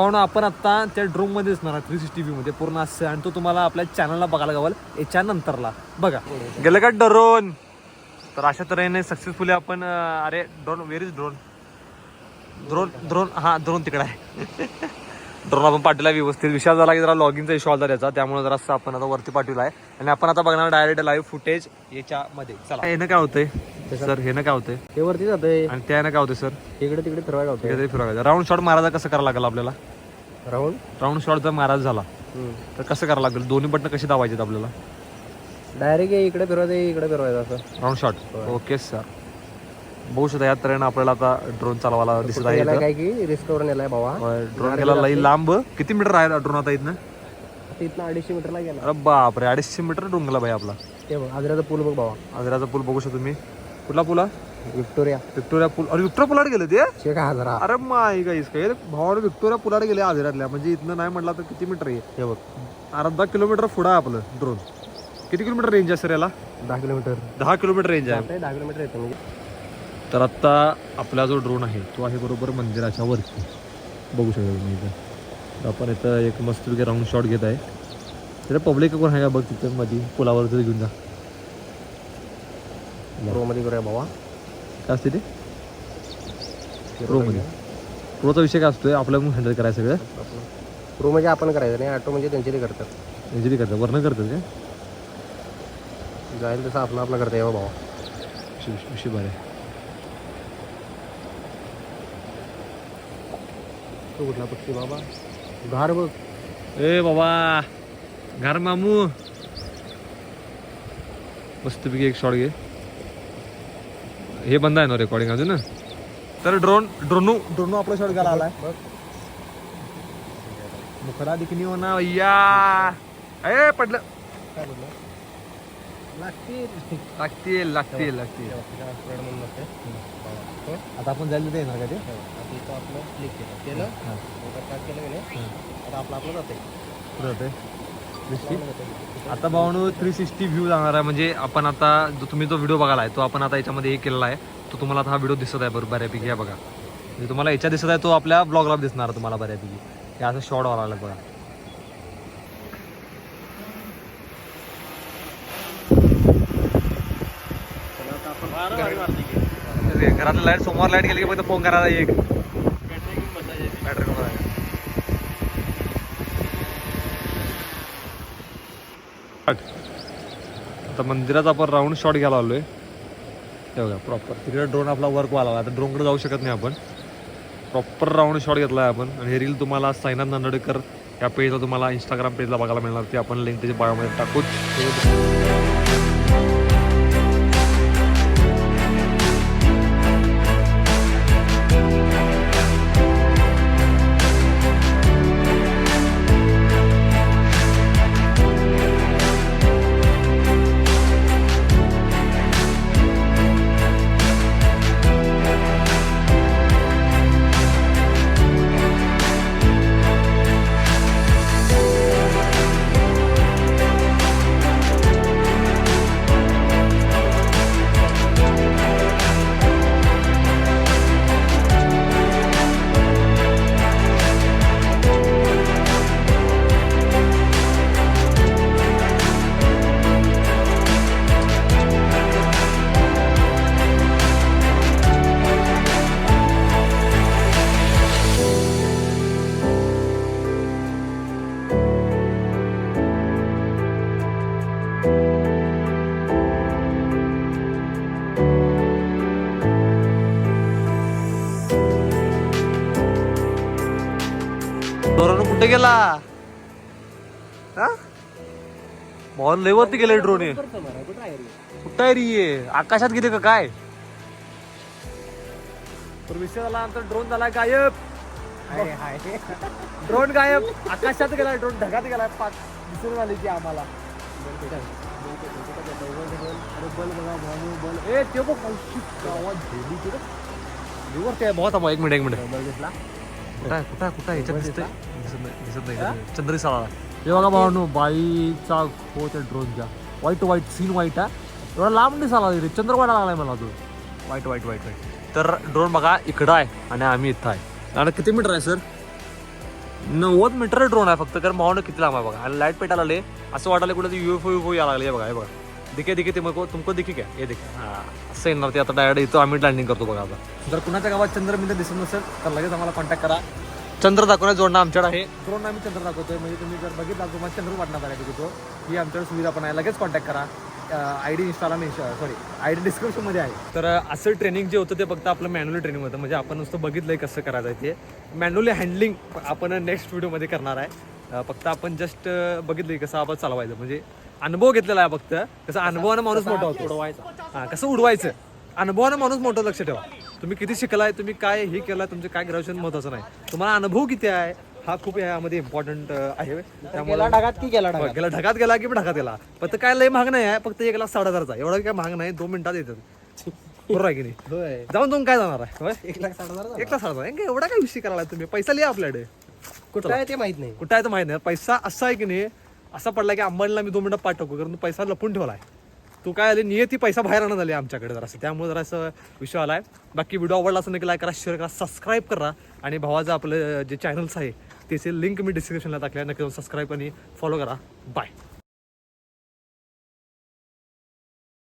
म्हणून आपण आता त्या ड्रोनमध्ये असणार थ्री सिक्स्टी व्ही मध्ये. पूर्ण असं आणि तो तुम्हाला आपल्या चॅनलला बघायला गावाल याच्या नंतरला. बघा. गेलं का ड्रोन तर अशा तऱ्हेने सक्सेसफुली आपण अरे drone where is drone drone drone हा ड्रोन तिकडे आहे. ड्रोन आपण पाठवला व्यवस्थित. विषय झाला की जरा लॉगिनचा इशू आला त्याचा. त्यामुळे जरा आपण आता वरती पाठवला आहे आणि आपण आता बघणार डायरेक्ट लाईव्ह फुटेज याच्यामध्ये. चला. येणं काय होतंय? सर हे काय होतंय ते वरती जातंय. आणि त्यानं काय होतंय सर. इकडे तिकडे फिरवायला होते फिरवायचं राऊंड शॉट मारायचा कसं करायला लागेल आपल्याला? राहून राऊंड शॉट जर मारायचा झाला तर कसं करावं लागेल? दोन्ही बटन कशी दाबायचे आपल्याला? डायरेक्ट इकडे फिरवायचं इकडे फिरवायचं असं. Round shot. Okay sir. बघू शकता या तऱ्हेनं आपल्याला आता ड्रोन चालवायला दिसत आहे काय की? नेलाय भावा. ड्रोन गेला लई लांब. किती मीटर आहे ड्रोन आता इथनं? आता इथनं अडीचशे मीटरला गेला. अरे बापरे अडीचशे मीटर ड्रोन गेला भाई आपला. ते बघ आजराचा पूल बघ भावा. आजराचा पूल बघू शकतो तुम्ही. कुठला पूल? विक्टोरिया. विक्टोरिया पूल. अरे विक्टोरिया पुलाड गेले ते? शे हजारा अरे माय गाईस काय भावाने विक्टोरिया पुलाड गेले आजरातल्या. म्हणजे इथनं नाही म्हटलं तर किती मीटर आहे? हे बघ. अर्धा किलोमीटर पुढं आहे आपलं ड्रोन किती किलोमीटर रेंज आहे सर याला? दहा किलोमीटर. दहा किलोमीटर रेंज आहे. दहा किलोमीटर येतं म्हणजे. तर आत्ता आपला जो ड्रोन आहे तो आहे बरोबर मंदिराच्या वरती. बघू शकता तुम्ही इथं. तर आपण इथं एक मस्त राऊंड शॉट घेत आहे. तिथे पब्लिक कोण आहे का बघ तिथं मध्ये पुलावर तिथे घेऊन जा. प्रो मध्ये करूया भावा काय असते ते प्रोमध्ये प्रोचा विषय काय असतोय? आपल्याला हँडल करायचं सगळं. प्रो म्हणजे आपण करायचं नाही ऑटो म्हणजे त्यांचे ते करतात. इंजिनी करतात. वर्ण करतात काय? जाईल तसं आपलं आपलं करता येवा भावा विषय- विषय बरं आहे तो कुठला पक्षी बाबा? घार बघ. ए बाबा घर मामू. मस्तपैकी एक शॉट घे. हे बंद आहे ना रेकॉर्डिंग अजून? ना तर ड्रोन ड्रोनू ड्रोनू आपला शॉट घाला आलाय. मुखडा दिखनी हो ना भैया ए पडलं. काय बोललं लागतील लागतील लागतील. आता आपण जायला येणार का ते? इथं आपलं क्लिक केलं. केलं? आता आपलं आपलं जाते आता भावनू थ्री सिक्स्टी व्ह्यू जाणार आहे. म्हणजे आपण आता जो तुम्ही जो व्हिडिओ बघायला आहे तो आपण आता याच्यामध्ये हे केलेला आहे. तो तुम्हाला आता हा व्हिडिओ दिसत आहे बरोबर बऱ्यापैकी. आहे बघा. म्हणजे तुम्हाला याच्या दिसत आहे तो आपल्या ब्लॉगला दिसणार आहे तुम्हाला बऱ्यापैकी. हे असं शॉर्ट व्हायला लागलं बघा. घरातलं लाइट सोमवार लाइट गेली की फक्त फोन करायला एक. आता मंदिराचा आपण राऊंड शॉट घ्यायला आलोय. ते बघा प्रॉपर तिकडे ड्रोन आपला वर्क व्हायला आता ड्रोनकडे जाऊ शकत नाही आपण. प्रॉपर राऊंड शॉट घेतला आहे आपण. आणि हे रील तुम्हाला साईनाथ नांदडेकर या पेजला तुम्हाला इंस्टाग्राम पेजला बघायला मिळणार. ते आपण लिंक त्याच्या बायोमध्ये टाकूच कुठे गेला? हा? लय वरती गेले ड्रोन कुठं आहे रे हे? आकाशात गेले का काय? तर विषय झाला नंतर ड्रोन झाला गायब. ड्रोन गायब. आकाशात गेला ड्रोन ढगात गेला पाक दिसून झाली की आम्हाला. ए ते बघ गावात झेली तिकडे थांबा एक मिनिट एक मिनिट. कुठं आहे? कुठं आहे? कुठं आहे? याच्यात दिसतंय? दिसत नाही दिसत नाही. चंद्री साला हे बघा भावानो बाईचा त्या ड्रोनच्या वाईट वाईट सीन वाईट आहे. एवढा लांब दिसाला रे. चंद्र वाटा लागलाय मला तो. वाईट वाईट वाईट वाईट तर ड्रोन बघा इकडं आहे आणि आम्ही इथं आहे. आणि किती मीटर आहे सर नव्वद मीटर ड्रोन आहे फक्त. कारण माउंट किती लांब आहे बघा. आणि लाइट पेटायला आले असं वाटायला कुठं युएफओ युएफओ यायला लागले. बघा हे बघा. दिखे दिखे ते मग तुमको दिखे काय? हे दिखे. हा. असं येणार ते आता डायरेक्ट इथं आम्ही लँडिंग करतो बघा आता. जर कुणाच्या गावात चंद्रबिंद दिसत नसेल तर लगेच आम्हाला कॉन्टॅक्ट करा. चंद्र दाखवण्यात जोडणं आमच्याकडे आहे. ड्रोन आम्ही चंद्र दाखवतोय. म्हणजे तुम्ही जर बघितला तुम्हाला चंद्र वाटणार आहे तिथं ही आमच्याकडे सुविधा पण आहे. लगेच कॉन्टॅक्ट करा. आय डी इन्स्टाला सॉरी आय डी डिस्क्रिप्शनमध्ये आहे. तर असं ट्रेनिंग जे होतं ते फक्त आपलं मॅन्युअली ट्रेनिंग होतं. म्हणजे आपण नुसतं बघितलंय कसं करायचं आहे ते. मॅन्युअली हँडलिंग आपण नेक्स्ट व्हिडिओमध्ये करणार आहे. फक्त आपण जस्ट बघितलंय कसं आपण चालवायचं. म्हणजे अनुभव घेतलेला आहे फक्त. कसं अनुभवानं माणूस मोठा होतो. उडवायचा. हां कसं उडवायचं? अनुभवानं माणूस मोठं लक्ष ठेवा. तुम्ही किती शिकलाय तुम्ही काय हे केलं तुमचं काय ग्रॅज्युएशन महत्वाचं नाही. तुम्हाला अनुभव किती आहे हा खूप यामध्ये इम्पॉर्टंट आहे. त्यामुळे गेला ढगात की गेला ढगात? गेला ढगात गेला की ढगात गेला. फक्त काय लय महाग नाही आहे फक्त एक लाख साठ हजारचा एवढा काय महाग नाही दोन मिनिटात येतात. बरोबर आहे की नाही? जाऊन तुम्ही काय जाणार आहे? एक लाख साठ हजार. एक लाख साठ हजार हे एवढा काय विषय करायला तुम्ही? पैसा लिहा आपल्याकडे. कुठं आहे ते माहीत नाही. कुठं आहे तर माहीत नाही. पैसा असा आहे की नाही असा पडला की अंबानीला मी दोन मिनटं पाठवतो कारण तू पैसा लपून ठेवला आहे तू काय आले? नियती पैसा बाहेर आणत आले आमच्याकडे जरा त्यामुळे जरा असं विषय आहे बाकी व्हिडिओ आवडला असं नाही लाईक करा शेअर करा सबस्क्राईब करा. आणि भावाचं आपलं जे चॅनल्स आहे त्याचे लिंक मी डिस्क्रिप्शनला टाकल्या. नक्की सबस्क्राईब आणि फॉलो करा. बाय